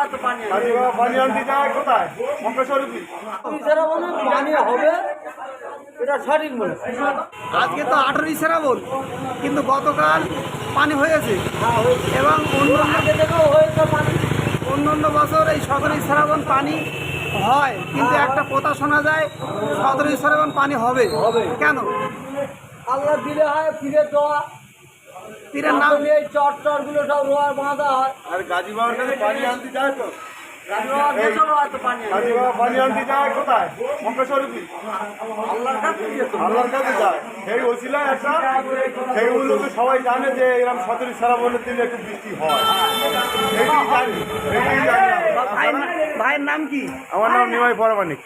কাজী বাবা পানি আনতে যায় কোথায়? মক্কেশ্বরী এছাড়া পানি হবে এটা সঠিক বলে। আজকে তো আঠারোই শ্রাবণ কিন্তু গতকাল পানি হয়েছে। এবং অন্য অন্য বছর এই সতেরোই শ্রাবণ পানি হয় কিন্তু একটা কথা শোনা যায় সতেরোই শ্রাবণ পানি হবে। হবে। কেন? আল্লাহ দিলে হয় ফিরে দেওয়া। তীরের নাম এই চট চটগুলো সব রোয়া বাঁধা হয়। আর গাজী বাবার কাছে পানি আনতে যায় তো। রোয়া বছরও হয়তো পানি। কাজী বাবা পানি আনতে যায় কোথায়? আল্লাহর কাছে আল্লাহর কাছে যায়। সেই ওসিলায় একটা সেই তো সবাই জানে যে এরকম সতেরো শ্রাবণের দিনে একটু বৃষ্টি হয়। ভাইয়ের নাম কি? আমার নাম নিমাই পরামানিক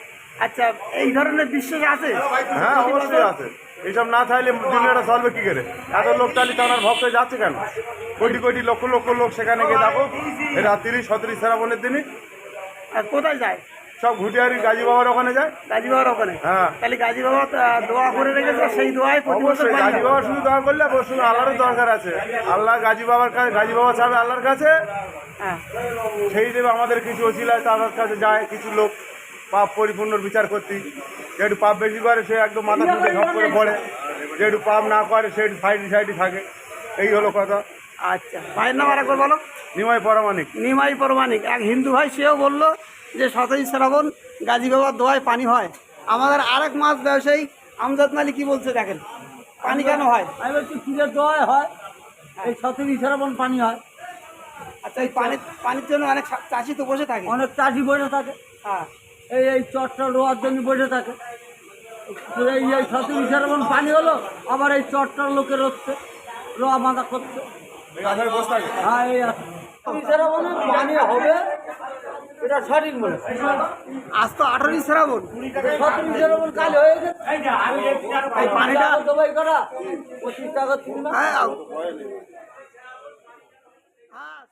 আচ্ছা এই ধরনের বিশ্বাস আছে? হ্যাঁ অবশ্যই আছে। এইসব না থাকলে দুনিয়াটা চলবে কি করে? এত লোক তাহলে তার ভক্ত যাচ্ছে কেন? কোটি কোটি লক্ষ লক্ষ লোক সেখানে গিয়ে এই রাত্রি সতেরো শ্রাবণের দিনে আর কোথায় যায়? সব ঘুটিয়ারি গাজী বাবার ওখানে যায়। গাজী বাবার ওখানে? হ্যাঁ। তাহলে গাজী বাবা দোয়া করে রেখেছে সেই দোয়ায় অবশ্যই গাজী বাবা শুধু দোয়া করলে ওর শুধু আল্লাহরও দরকার আছে। আল্লাহ গাজী বাবার কাছে গাজী বাবা চাবে আল্লাহর কাছে। হ্যাঁ। সেই দেবে আমাদের কিছু ওসিলায় তার কাছে যায় কিছু লোক। পাপ পরিপূর্ণ বিচার করতে। যে একটু পাপ বেশি করে সে একদম মাথা তুলে ঝপ করে পড়ে। যে একটু পাপ না করে সে একটু সাইডে সাইডে থাকে। এই হলো কথা। আচ্ছা ভাইয়ের নাম আরেকবার বলো। নিমাই পরামানিক নিমাই পরমাণিক। এক হিন্দু ভাই সেও বলল যে সতেরোই শ্রাবণ গাজী বাবার দোয়ায় পানি হয়। আমাদের আরেক মাছ ব্যবসায়ী আমজাদ মালি কি বলছে দেখেন? পানি কেন হয়? আমি বলছি ফিরে দেওয়াই হয়? এই সতেরো শ্রাবণ পানি হয়। আচ্ছা এই পানি পানির জন্য অনেক চাষি তো বসে থাকে। অনেক চাষি বসে থাকে। হ্যাঁ। এই এই চটটা রোয়ার জন্য বসে থাকে। তো এই এই সতেরো শ্রাবণ পানি হলো? আবার এই চটটার লোকের হচ্ছে রোয়া বাঁধা করছে। হ্যাঁ এই আছে। শ্রাবণে পানি হবে এটা সঠিক বলে। আজ তো আঠারোই শ্রাবণ। সতেরো শ্রাবণ কাল হয়ে গেছে। এই পানিটা দবাই করা পঁচিশ টাকা তিন হ্যাঁ হ্যাঁ।